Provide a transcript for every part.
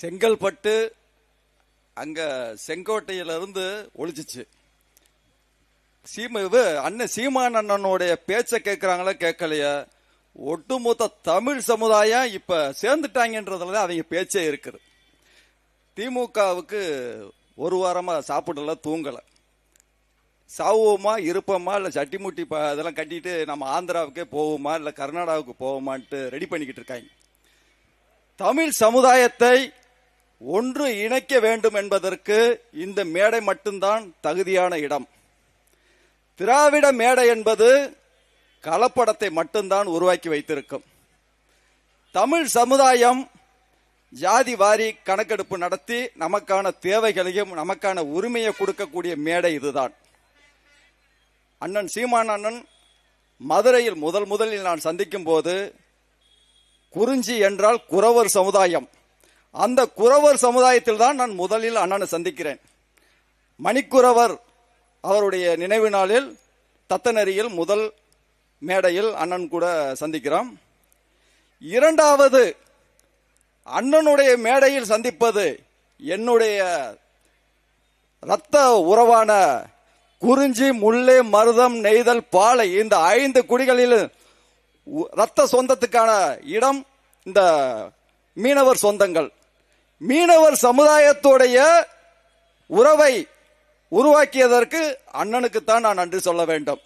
செங்கல்பட்டு அங்க செங்கோட்டையிலிருந்து ஒழிச்சிச்சு சீம இது அண்ணன் சீமான் அண்ணனுடைய பேச்சை கேட்குறாங்களா கேட்கலையா? ஒட்டுமொத்த தமிழ் சமுதாயம் இப்ப சேர்ந்துட்டாங்கன்றதுல தான் அவங்க பேச்சே இருக்குது. திமுகவுக்கு ஒரு வாரமாக சாப்பிடல தூங்கலை. சாவுவோமா இருப்போமா இல்லை சட்டி முட்டி ப- இதெல்லாம் கட்டிட்டு நம்ம ஆந்திராவுக்கே போவோமா இல்லை கர்நாடகாவுக்கு போவோமான்ட்டு ரெடி பண்ணிக்கிட்டு இருக்காங்க. தமிழ் சமுதாயத்தை ஒன்று இணைக்க வேண்டும் என்பதற்கு இந்த மேடை மட்டும்தான் தகுதியான இடம். திராவிட மேடை என்பது கலப்படத்தை மட்டும்தான் உருவாக்கி வைத்திருக்கும். தமிழ் சமுதாயம் ஜாதி வாரி கணக்கெடுப்பு நடத்தி நமக்கான தேவைகளையும் நமக்கான உரிமையை கொடுக்கக்கூடிய மேடை இதுதான். அண்ணன் சீமான் அண்ணன் மதுரையில் முதல் முதலில் நான் சந்திக்கும் போது குறிஞ்சி என்றால் குறவர் சமுதாயம். அந்த குறவர் சமுதாயத்தில் தான் நான் முதலில் அண்ணனை சந்திக்கிறேன். மணிக்குறவர் அவருடைய நினைவு நாளில் தத்தநெறியில் முதல் மேடையில் அண்ணன் கூட சந்திக்கிறோம் இரண்டாவது அண்ணனுடைய மேடையில் சந்திப்பது என்னுடைய ரத்த உறவான குறிஞ்சி முல்லை மருதம் நெய்தல் பாலை இந்த ஐந்து குடிகளில் உ- ரத்த சொந்தத்துக்கான இடம் இந்த மீனவர் சொந்தங்கள். மீனவர் சமுதாயத்துடைய உறவை உருவாக்கியதற்கு அண்ணனுக்குத்தான் நான் நன்றி சொல்ல வேண்டும்.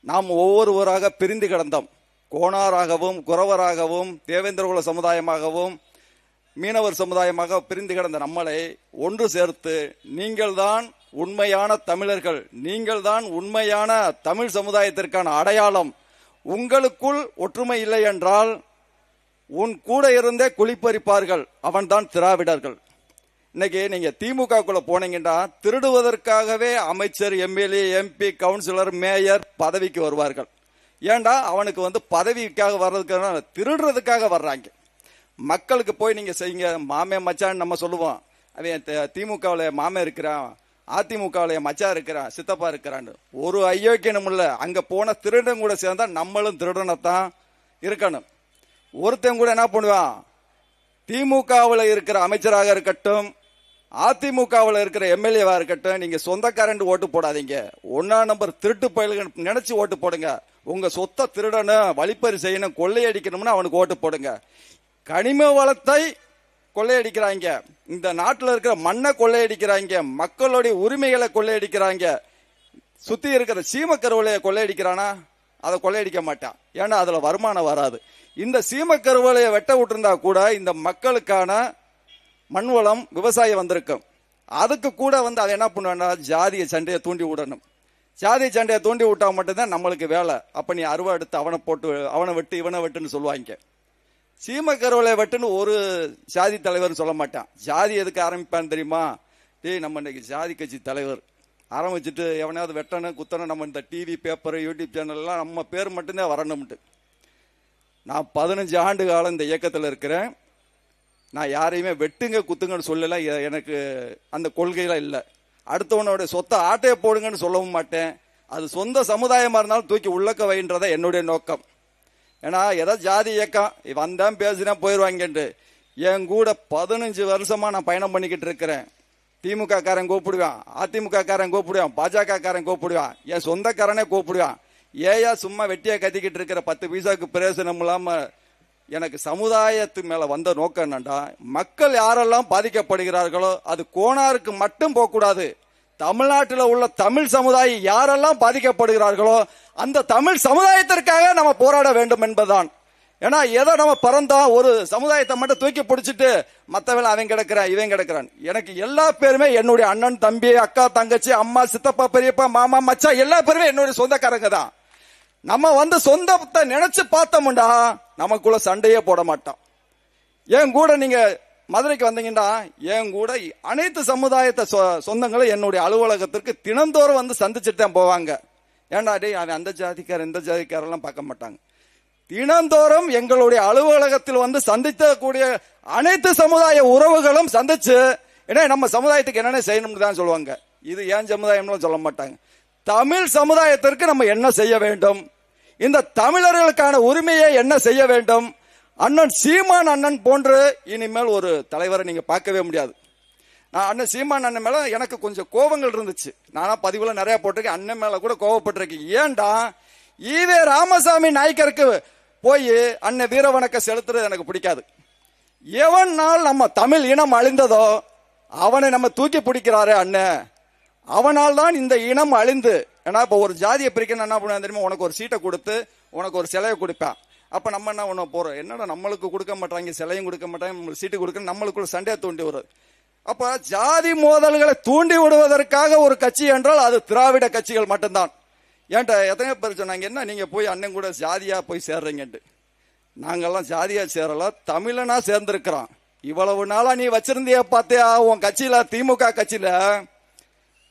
நாம் ஒவ்வொருவராக பிரிந்து கிடந்தோம். கோணாராகவும் குறவராகவும் தேவேந்திரகுல சமுதாயமாகவும் மீனவர் சமுதாயமாக பிரிந்து கிடந்த நம்மளை ஒன்று சேர்த்து நீங்கள்தான் உண்மையான தமிழர்கள் நீங்கள்தான் உண்மையான தமிழ் சமுதாயத்திற்கான அடையாளம். உங்களுக்குள் ஒற்றுமை இல்லை என்றால் உன் கூட இருந்தே குளிப்பறிப்பார்கள் அவன்தான் திராவிடர்கள். இன்னைக்கு நீங்க திமுகக்குள்ள போனீங்கன்னா திருடுவதற்காகவே அமைச்சர் எம்எல்ஏ எம்பி கவுன்சிலர் மேயர் பதவிக்கு வருவார்கள். ஏண்டா? அவனுக்கு வந்து பதவிக்காக வர்றதுக்காக திருடுறதுக்காக வர்றாங்க. மக்களுக்கு போய் நீங்க செய்யுங்க. மாமே மச்சான் நம்ம சொல்லுவோம். அவன் திமுகவில் மாமே இருக்கிறான் அதிமுகவில் மச்சா இருக்கிறான் சித்தப்பா இருக்கிறான்னு. ஒரு ஐயோக்கியனும் இல்லை. அங்கே போன திருடன் கூட சேர்ந்தா நம்மளும் திருடனத்தான் இருக்கணும். ஒருத்தன் கூட என்ன பண்ணுவான்? திமுகவில் இருக்கிற அமைச்சராக இருக்கட்டும் அதிமுகவில் இருக்கிற எம்எல்ஏவா இருக்கட்டும் நீங்க சொந்தக்காரன் ஓட்டு போடாதீங்க. ஒன்னா நம்பர் திருட்டு பயில்கள் நினைச்சு ஓட்டு போடுங்க. உங்க சொத்தை திருடணும் வழிப்பறி செய்யணும் கொள்ளையடிக்கணும்னு அவனுக்கு ஓட்டு போடுங்க. கனிம வளத்தை கொள்ளையடிக்கிறாங்க. இந்த நாட்டில் இருக்கிற மண்ணை கொள்ளையடிக்கிறாங்க. மக்களுடைய உரிமைகளை கொள்ளையடிக்கிறாங்க. சுத்தி இருக்கிற சீமக்கருவலையை கொள்ளையடிக்கிறானா? அதை கொள்ளையடிக்க மாட்டான். ஏன்னா அதுல வருமானம் வராது. இந்த சீமக்கருவலையை வெட்ட விட்டுருந்தா கூட இந்த மக்களுக்கான மண் வளம் விவசாயம் வந்திருக்கும். அதுக்கு கூட வந்து அதை என்ன பண்ணுவேன்னா ஜாதிய சண்டையை தூண்டி விடணும். ஜாதிய சண்டையை தூண்டி விட்டா மட்டும்தான் நம்மளுக்கு வேலை. அப்போ நீ அருவா எடுத்து அவனை போட்டு அவனை வெட்டு இவனை வெட்டுன்னு சொல்லுவாங்க. சீமக்கருவலை வெட்டுன்னு ஒரு ஜாதி தலைவர்னு சொல்ல மாட்டான். ஜாதி எதுக்கு ஆரம்பிப்பான்னு தெரியுமா? டேய் நம்ம இன்னைக்கு ஜாதி கட்சி தலைவர். ஆரம்பிச்சுட்டு எவனையாவது வெட்டணும் குத்தணும் நம்ம இந்த டிவி பேப்பர் யூடியூப் சேனல்லாம் நம்ம பேர் மட்டும்தான் வரணும்ட்டு. நான் பதினஞ்சு ஆண்டு காலம் இந்த இயக்கத்தில் இருக்கிறேன். நான் யாரையுமே வெட்டுங்க குத்துங்கன்னு சொல்லலாம் எனக்கு அந்த கொள்கையெல்லாம் இல்லை. அடுத்தவனுடைய சொத்தை ஆட்டையை போடுங்கன்னு சொல்லவும் மாட்டேன். அது சொந்த சமுதாயமாக இருந்தாலும் தூக்கி உள்ளக்க வைன்றதை என்னுடைய நோக்கம். ஏன்னா ஏதோ ஜாதி இயக்கம். வந்தேன் பேசினா போயிடுவாங்கன்ட்டு என் கூட பதினஞ்சு வருஷமாக நான் பயணம் பண்ணிக்கிட்டு இருக்கிறேன். திமுக காரன் கூப்பிடுவான் அதிமுக காரன் கூப்பிடுவான் பாஜக காரன் கூப்பிடுவான் என் சொந்தக்காரனே கூப்பிடுவான். ஏயா சும்மா வெட்டியா கத்திக்கிட்டு இருக்கிற பத்து பைசாவுக்கு பிரயோசனம் இல்லாம எனக்கு சமுதாயத்து மேல வந்த நோக்கம் என்னண்டா? மக்கள் யாரெல்லாம் பாதிக்கப்படுகிறார்களோ அது கோணாருக்கு மட்டும் போகக்கூடாது. தமிழ்நாட்டில் உள்ள தமிழ் சமுதாயம் யாரெல்லாம் பாதிக்கப்படுகிறார்களோ அந்த தமிழ் சமுதாயத்திற்காக நம்ம போராட வேண்டும் என்பதுதான். ஏன்னா ஏதோ நம்ம பிறந்தோம் ஒரு சமுதாயத்தை மட்டும் தூக்கி பிடிச்சிட்டு மற்றவன் அவன் கிடக்கிறான் இவன் கிடக்கிறான். எனக்கு எல்லா பேருமே என்னுடைய அண்ணன் தம்பி அக்கா தங்கச்சி அம்மா சித்தப்பா பெரியப்பா மாமா மச்சான் எல்லா பேருமே என்னுடைய சொந்தக்காரங்க தான். நம்ம வந்து சொந்தத்தை நினைச்சு பார்த்தோம்டா நமக்குள்ள சண்டையே போட மாட்டோம் என் கூட நீங்க மதுரைக்கு வந்தீங்கன்னா என் கூட அனைத்து சமுதாயத்தை சொ- சொந்தங்களும் என்னுடைய அலுவலகத்திற்கு தினந்தோறும் வந்து சந்திச்சுட்டு தான் போவாங்க. ஏன்டா டே அவன் அந்த ஜாதிக்காரன் இந்த ஜாதிக்காரெல்லாம் பார்க்க மாட்டாங்க. தினந்தோறும் எங்களுடைய அலுவலகத்தில் வந்து சந்திக்கக்கூடிய அனைத்து சமுதாய உறவுகளும் சந்திச்சு ஏன்னா நம்ம சமுதாயத்துக்கு என்னென்ன செய்யணும்னு தான் சொல்லுவாங்க. இது ஏன் சமுதாயம்னு சொல்ல மாட்டாங்க. தமிழ் சமுதாயத்திற்கு நம்ம என்ன செய்ய வேண்டும்? இந்த தமிழர்களுக்கான உரிமையை என்ன செய்ய வேண்டும்? அண்ணன் சீமான் அண்ணன் போன்று இனிமேல் ஒரு தலைவரை நீங்க பார்க்கவே முடியாது. நான் அண்ணன் சீமான் அண்ணன் மேல எனக்கு கொஞ்சம் கோபங்கள் இருந்துச்சு. நானா பதிவுல நிறைய போட்டிருக்கேன். அண்ணன் மேல கூட கோவப்பட்டிருக்கேன் ஏண்டா ஈவே ராமசாமி நாய்க்கருக்கு போய் அண்ணன் வீர வணக்கம் செலுத்துறது எனக்கு பிடிக்காது. எவன் நாள் நம்ம தமிழ் இனம் அழிந்ததோ அவனை நம்ம தூக்கி பிடிக்கிறாரே அண்ணன் அவனால் தான் இந்த இனம் அழிந்து. ஏன்னா இப்போ ஒரு ஜாதியை பிரிக்கணும் என்ன பண்ணுவேன் தெரியுமா? உனக்கு ஒரு சீட்டை கொடுத்து உனக்கு ஒரு சிலையை கொடுப்பேன். அப்போ நம்ம என்ன பண்ண போகிறோம் என்னடா நம்மளுக்கு கொடுக்க மாட்டாங்க சிலையும் கொடுக்க மாட்டாங்க நம்மளுக்கு சீட்டு கொடுக்க நம்மளுக்குள்ள சண்டையை தூண்டி வருது அப்போ ஜாதி மோதல்களை தூண்டி விடுவதற்காக ஒரு கட்சி என்றால் அது திராவிட கட்சிகள் மட்டும்தான். ஏன்டா எத்தனை பேர் சொன்னாங்க என்ன நீங்கள் போய் அண்ணன் கூட ஜாதியாக போய் சேர்றீங்கன்ட்டு. நாங்கள்லாம் ஜாதியாக சேரல தமிழனா சேர்ந்திருக்கிறோம் இவ்வளவு நாளாக நீ வச்சிருந்திய பார்த்தியா உன் கட்சியில் திமுக கட்சியில்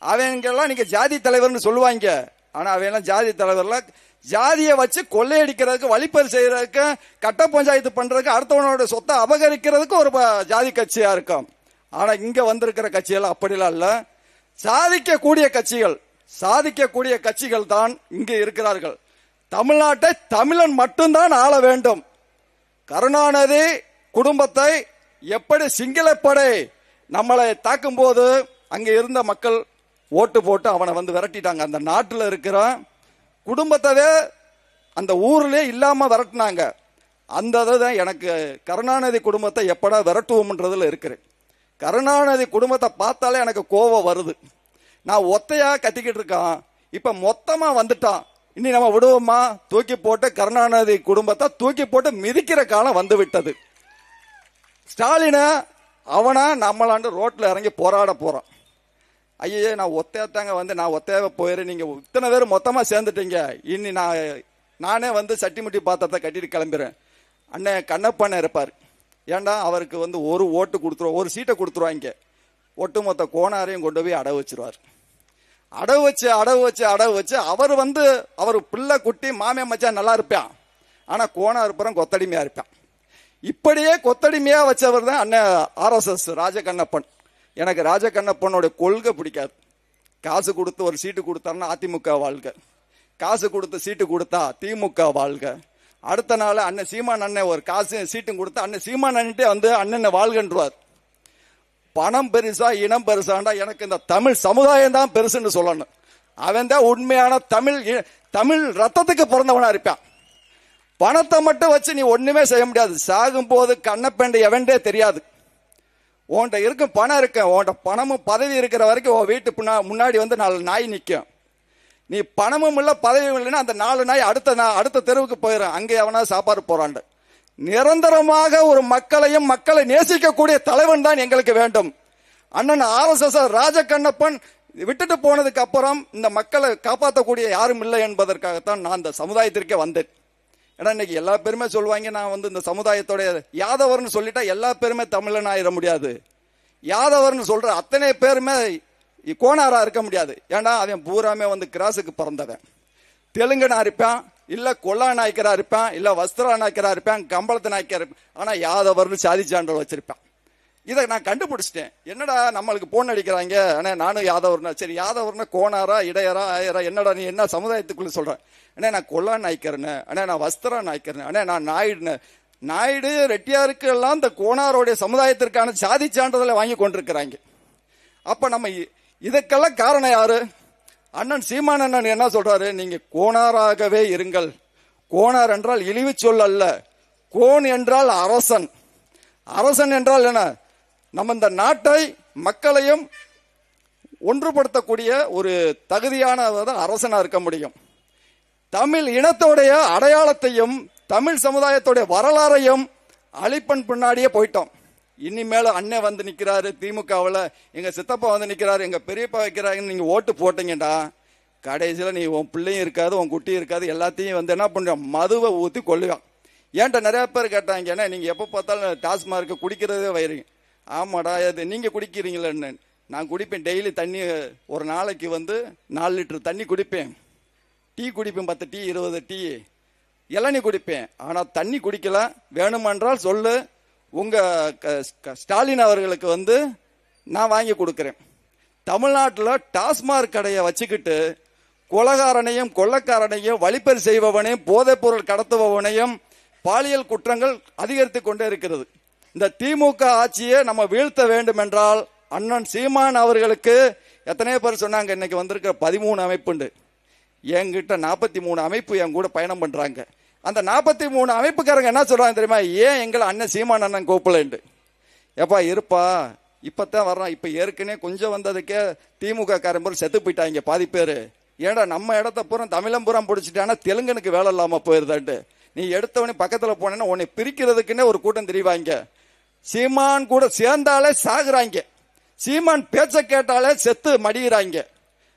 அவங்கெல்லாம் நீங்க ஜாதி தலைவர்னு சொல்லுவாங்க. ஆனா அவன் ஜாதி தலைவர்ல ஜாதியை வச்சு கொள்ளையடிக்கிறதுக்கு வழிப்பறி செய்யறதுக்கு கட்ட பஞ்சாயத்து பண்றதுக்கு அடுத்தவனோட சொத்தை அபகரிக்கிறதுக்கு ஒரு ப- ஜாதி கட்சியா இருக்கும். ஆனா இங்க வந்திருக்கிற கட்சிகள் அப்படிலாம் இல்ல. சாதிக்கக்கூடிய கட்சிகள் சாதிக்கக்கூடிய கட்சிகள் தான் இங்கு இருக்கிறார்கள். தமிழ்நாட்டை தமிழன் மட்டும்தான் ஆள வேண்டும். கருணாநிதி குடும்பத்தை எப்படி சிங்களப்படை நம்மளை தாக்கும் போது அங்கே இருந்த மக்கள் ஓட்டு போட்டு அவனை வந்து விரட்டிட்டாங்க. அந்த நாட்டில் இருக்கிற குடும்பத்தவே அந்த ஊர்லயே இல்லாமல் விரட்டினாங்க. அந்த தான் எனக்கு கருணாநிதி குடும்பத்தை எப்படா விரட்டுவோம்ன்றதுல இருக்கிறேன். கருணாநிதி குடும்பத்தை பார்த்தாலே எனக்கு கோவம் வருது. நான் ஒத்தையா கத்திக்கிட்டு இருக்கான். இப்ப மொத்தமா வந்துட்டான். இனி நம்ம விடுவோமா? தூக்கி போட்டு கருணாநிதி குடும்பத்தை தூக்கி போட்டு மிதிக்கிற காலம் வந்து விட்டது. ஸ்டாலின அவனா நம்மளாண்டு ரோட்ல இறங்கி போராட போறான். ஐயே நான் ஒத்தையாத்தாங்க வந்து நான் ஒத்தையாவே போயிடுறேன் நீங்கள் இத்தனை பேர் மொத்தமாக சேர்ந்துட்டீங்க. இனி நான் நானே வந்து சட்டிமுட்டி பாத்திரத்தை கட்டிட்டு கிளம்புறேன். அண்ணன் கண்ணப்பண்ண இருப்பார். ஏன்டா அவருக்கு வந்து ஒரு ஓட்டு கொடுத்துருவோம் ஒரு சீட்டை கொடுத்துருவாங்க ஒட்டுமொத்த கோணாரையும் கொண்டு போய் அடவு வச்சிருவார். அடவு வச்சு அடவு வச்சு அடவு வச்சு அவர் வந்து அவர் பிள்ளை குட்டி மாமே மச்சான் நல்லா இருப்பான். ஆனால் கோணா இருப்பறம் கொத்தடிமையாக இருப்பான். இப்படியே கொத்தடிமையாக வச்சவர் தான் அண்ணன் ஆர்எஸ்எஸ் ராஜகண்ணப்பன். எனக்கு ராஜகண்ணப்பனோட கொள்கை பிடிக்காது. காசு கொடுத்து ஒரு சீட்டு கொடுத்தாருன்னா அதிமுக வாழ்க காசு கொடுத்து சீட்டு கொடுத்தா திமுக வாழ்க அடுத்த நாள் அண்ணன் சீமான் அண்ணன் ஒரு காசு சீட்டும் கொடுத்தா அண்ணன் சீமான் அண்ணன்ட்டே வந்து அண்ணனை வாழ்கன்றுவார். பணம் பெருசா இனம் பெருசாண்டா எனக்கு இந்த தமிழ் சமுதாயம் தான் பெருசுன்னு சொல்லணும். அவன் தான் உண்மையான தமிழ் இ- தமிழ் ரத்தத்துக்கு பிறந்தவனா இருப்பான். பணத்தை மட்டும் வச்சு நீ ஒண்ணுமே செய்ய முடியாது. சாகும் போது கண்ணப்பேண்டு எவன்டே தெரியாது. உன்கிட்ட இருக்கும் பணம் இருக்கு உன்கிட்ட பணமும் பதவி இருக்கிற வரைக்கும் உன் வீட்டு பின்னா- முன்னாடி வந்து நாலு நாய் நிற்கும் நீ பணமும் இல்லை பதவியும் இல்லைன்னா அந்த நாலு நாய் அடுத்த நா- அடுத்த தெருவுக்கு போயிடும் அங்கே எவனா சாப்பாடு போறாண்டு நிரந்தரமாக ஒரு மக்களையும் மக்களை நேசிக்கக்கூடிய தலைவன் தான் எங்களுக்கு வேண்டும். அண்ணன் ஆர்எஸ்எஸ் ராஜகண்ணப்பன் விட்டுட்டு போனதுக்கு அப்புறம் இந்த மக்களை காப்பாற்றக்கூடிய யாரும் இல்லை என்பதற்காகத்தான் நான் இந்த சமுதாயத்திற்கே வந்தேன். ஏன்னா இன்னைக்கு எல்லா பேருமே சொல்லுவாங்க நான் வந்து இந்த சமுதாயத்தோடைய யாதவர்னு சொல்லிட்டா எல்லா பேருமே தமிழன் ஆயிட முடியாது. யாதவர்னு சொல்ற அத்தனை பேருமே கோணாரா இருக்க முடியாது. ஏன்னா அவன் பூராமே வந்து கிராஸுக்கு பிறந்தவன். தெலுங்கனா இருப்பான் இல்ல கொல்லா நாய்க்கரா இருப்பான் இல்ல வஸ்திரா நாய்க்கரா இருப்பான் கம்பளத்து நாய்க்கரா இருப்பான். ஆனா யாதவர்னு சாதி சான்றல் வச்சிருப்பான். இதை நான் கண்டுபிடிச்சிட்டேன். என்னடா நம்மளுக்கு போன் அடிக்கிறாங்க? அண்ணே நானும் யாதவர்னா சரி யாதவர்னா கோணாரா இடையரா ஆயரா என்னடா நீ என்ன சமுதாயத்துக்குள்ள சொல்ற? அண்ணே நான் கொல்லா நாய்க்கிறேன்னு அண்ணே நான் வஸ்திரா நாய்க்கிறேன் அண்ணே நான் நாயுடுன்னு. நாயுடு ரெட்டியாருக்கு எல்லாம் இந்த கோணாரோடைய சமுதாயத்திற்கான சாதி சான்றிதழை வாங்கி கொண்டிருக்கிறாங்க. அப்ப நம்ம இ- இதுக்கெல்லாம் காரணம் யாரு? அண்ணன் சீமான் அண்ணன் என்ன சொல்றாரு? நீங்க கோணாராகவே இருங்கள். கோணார் என்றால் இழிவு சொல் அல்ல. கோன் என்றால் அரசன். அரசன் என்றால் என்ன? நம்ம இந்த நாட்டை மக்களையும் ஒன்றுபடுத்தக்கூடிய ஒரு தகுதியானவர் தான் அரசனா இருக்க முடியும். தமிழ் இனத்தோடைய அடையாளத்தையும் தமிழ் சமுதாயத்தோடைய வரலாறையும் அழிப்பன் பின்னாடியே போயிட்டோம். இனிமேல அண்ணன் வந்து நிக்கிறாரு திமுகவில் எங்க சித்தப்பா வந்து நிக்கிறாரு எங்க பெரியப்பா வைக்கிறாங்கன்னு நீங்க ஓட்டு போட்டீங்கடா. கடைசியில் நீ உன் பிள்ளையும் இருக்காது உன் குட்டியும் இருக்காது எல்லாத்தையும் வந்து என்ன பண்ற? மதுவை ஊற்றி கொள்ளுவான் ஏன்ட்ட நிறைய பேர் கேட்டாங்க ஏன்னா எப்போ பார்த்தாலும் டாஸ்மார்க்கு குடிக்கிறதே வயிறீங்க ஆமாடா இது நீங்கள் குடிக்கிறீங்களேன்னு நான் குடிப்பேன். டெய்லி தண்ணி ஒரு நாளைக்கு வந்து நாலு லிட்டர் தண்ணி குடிப்பேன். டீ குடிப்பேன் பத்து டீ இருபது டீ. இளநீ குடிப்பேன். ஆனால் தண்ணி குடிக்கல. வேணுமென்றால் சொல்லு. உங்கள் க- ஸ்டாலின் அவர்களுக்கு வந்து நான் வாங்கி கொடுக்குறேன். தமிழ்நாட்டில் டாஸ்மாக் கடையை வச்சுக்கிட்டு கொலகாரனையும் கொள்ளக்காரனையும் வழிப்பறி செய்பவனையும் போதைப்பொருள் கடத்துபவனையும் பாலியல் குற்றங்கள் அதிகரித்து கொண்டே இருக்கிறது. இந்த திமுக ஆட்சியை நம்ம வீழ்த்த வேண்டும் என்றால் அண்ணன் சீமான் அவர்களுக்கு எத்தனையோ பேர் சொன்னாங்க இன்னைக்கு வந்திருக்கிற பதிமூணு அமைப்புண்டு. என்கிட்ட நாற்பத்தி மூணு அமைப்பு என் கூட பயணம் பண்ணுறாங்க அந்த நாற்பத்தி மூணு அமைப்புக்காரங்க என்ன சொல்கிறாங்க தெரியுமா? ஏன் எங்களை அண்ணன் சீமான் அண்ணன் கூப்பிடலண்டு? ஏப்பா இருப்பா. இப்போ தான் வர்றான். இப்போ ஏற்கனவே கொஞ்சம் வந்ததுக்கே திமுக காரம்பர் செத்து போயிட்டாங்க பாதி பேர். ஏடா நம்ம இடத்த பூரா தமிழம்புறம் பிடிச்சிட்டானா? தெலுங்கனுக்கு வேலை இல்லாமல் போயிருதான்ட்டு நீ எடுத்தவனே பக்கத்தில் போனேன்னா உன்னை பிரிக்கிறதுக்குன்னே ஒரு கூட்டம் தெரிவாங்க. சீமான் கூட சேர்ந்தாலே சாகுறாங்க. சீமான் பேச்ச கேட்டாலே செத்து மடிகிறாங்க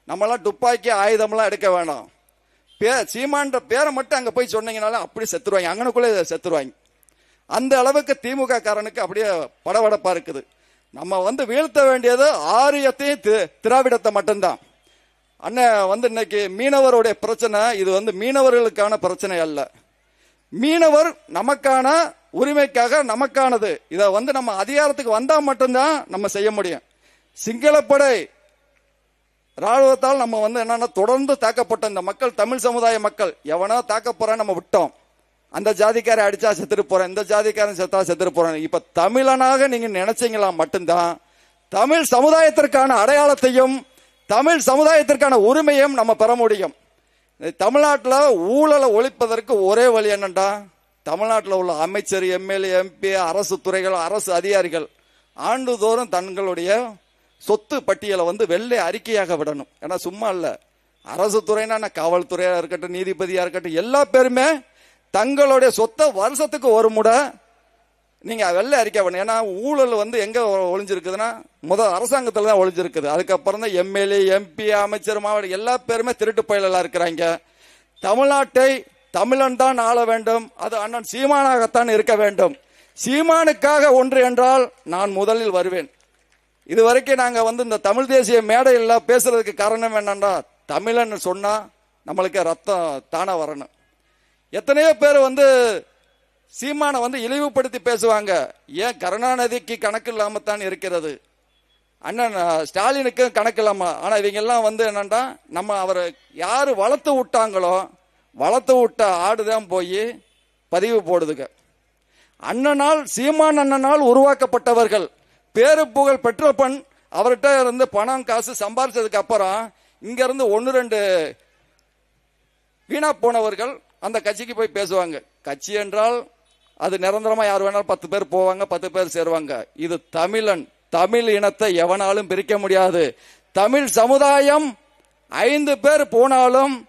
நம்மளாம் துப்பாக்கி ஆயுதம்லாம் எடுக்க வேணாம். பே சீமான்ற பேரை மட்டும் அங்கே போய் சொன்னீங்கனாலும் அப்படி செத்துருவாங்க. அங்கனுக்குள்ளே செத்துருவாங்க. அந்த அளவுக்கு திமுக காரனுக்கு அப்படியே படபடப்பாக இருக்குது. நம்ம வந்து வீழ்த்த வேண்டியது ஆரியத்தையும் தி- திராவிடத்தை மட்டும்தான். அண்ணன் வந்து இன்னைக்கு மீனவருடைய பிரச்சனை இது வந்து மீனவர்களுக்கான பிரச்சனை அல்ல. மீனவர் நமக்கான உரிமைக்காக நமக்கானது. இதை வந்து நம்ம அதிகாரத்துக்கு வந்தால் மட்டும்தான் நம்ம செய்ய முடியும். சிங்களப்படை ராணுவத்தால் நம்ம வந்து என்னன்னா தொடர்ந்து தாக்கப்பட்ட இந்த மக்கள் தமிழ் சமுதாய மக்கள் எவனோ தாக்க போறான்னு நம்ம விட்டோம். அந்த ஜாதிக்காரை அடிச்சா செத்துட்டு போறேன் இந்த ஜாதிக்காரன் செத்தா செத்துட்டு போறேன். இப்ப தமிழனாக நீங்க நினைச்சீங்களா மட்டும்தான்? தமிழ் சமுதாயத்திற்கான அடையாளத்தையும் தமிழ் சமுதாயத்திற்கான உரிமையும் நம்ம பெற முடியும். தமிழ்நாட்டில் ஊழலை ஒழிப்பதற்கு ஒரே வழி என்னண்டா? தமிழ்நாட்டில் உள்ள அமைச்சர் எம்எல்ஏ எம்பி அரசு துறைகள் அரசு அதிகாரிகள் ஆண்டுதோறும் தங்களுடைய சொத்து பட்டியலை வந்து வெள்ளை அறிக்கையாக விடணும். ஏன்னா சும்மா இல்லை. அரசு துறைனா காவல்துறையாக இருக்கட்டும் நீதிபதியாக இருக்கட்டும் எல்லா பேருமே தங்களுடைய சொத்தை வருஷத்துக்கு ஒரு முறை நீங்கள் வெள்ளை அறிக்கை பண்ணணும் ஏன்னா ஊழல் வந்து எங்கே ஒழிஞ்சிருக்குதுன்னா முதல் அரசாங்கத்தில் தான் ஒழிஞ்சிருக்குது. அதுக்கப்புறம் தான் எம்எல்ஏ எம்பி அமைச்சர் மாவட்ட எல்லா பேருமே திருட்டு பயலெல்லாம் இருக்கிறாங்க. தமிழ்நாட்டை தமிழன் தான் ஆள வேண்டும். அது அண்ணன் சீமானாகத்தான் இருக்க வேண்டும். சீமானுக்காக ஒன்று என்றால் நான் முதலில் வருவேன். இதுவரைக்கும் நாங்கள் வந்து இந்த தமிழ் தேசிய மேடையில் பேசுறதுக்கு காரணம் என்னன்னா தமிழன் சொன்னால் நம்மளுக்கு ரத்தம் தானாக வரணும். எத்தனையோ பேர் வந்து சீமானை வந்து இழிவுபடுத்தி பேசுவாங்க. ஏன் கருணாநிதிக்கு கணக்கு இல்லாமல் தான் இருக்கிறது? அண்ணன் ஸ்டாலினுக்கும் கணக்கு இல்லாமல் ஆனால் இவங்கெல்லாம் வந்து என்னன்னா நம்ம அவரை யார் வளர்த்து விட்டாங்களோ வளர்த்து விட்ட ஆடுதான் போய் பதிவு போடுதுங்க. அண்ணனால் சீமான் அண்ணனால் உருவாக்கப்பட்டவர்கள். பேரு புகழ் பெற்ற பண் அவர்கிட்ட இருந்து பணம் காசு சம்பாரிச்சதுக்கு அப்புறம் இங்க இருந்து ரெண்டு வீணா போனவர்கள் அந்த கட்சிக்கு போய் பேசுவாங்க. கட்சி என்றால் அது நிரந்தரமா யார் வேணாலும் பத்து பேர் போவாங்க பத்து பேர் சேருவாங்க. இது தமிழன். தமிழ் இனத்தை எவனாலும் பிரிக்க முடியாது. தமிழ் சமுதாயம் ஐந்து பேர் போனாலும்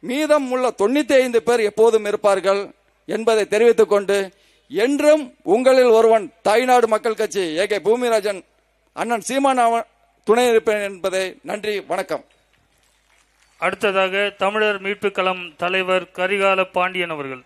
மீதம் உள்ள தொண்ணூத்தி ஐந்து பேர் எப்போதும் இருப்பார்கள் என்பதை தெரிவித்துக் கொண்டு என்றும் உங்களில் ஒருவன் தாய்நாடு மக்கள் கட்சி ஏ கே பூமிராஜன் அண்ணன் சீமான் அவன் துணை இருப்பேன் என்பதை நன்றி வணக்கம். அடுத்ததாக தமிழர் மீட்புக் களம் தலைவர் கரிகால பாண்டியன் அவர்கள்.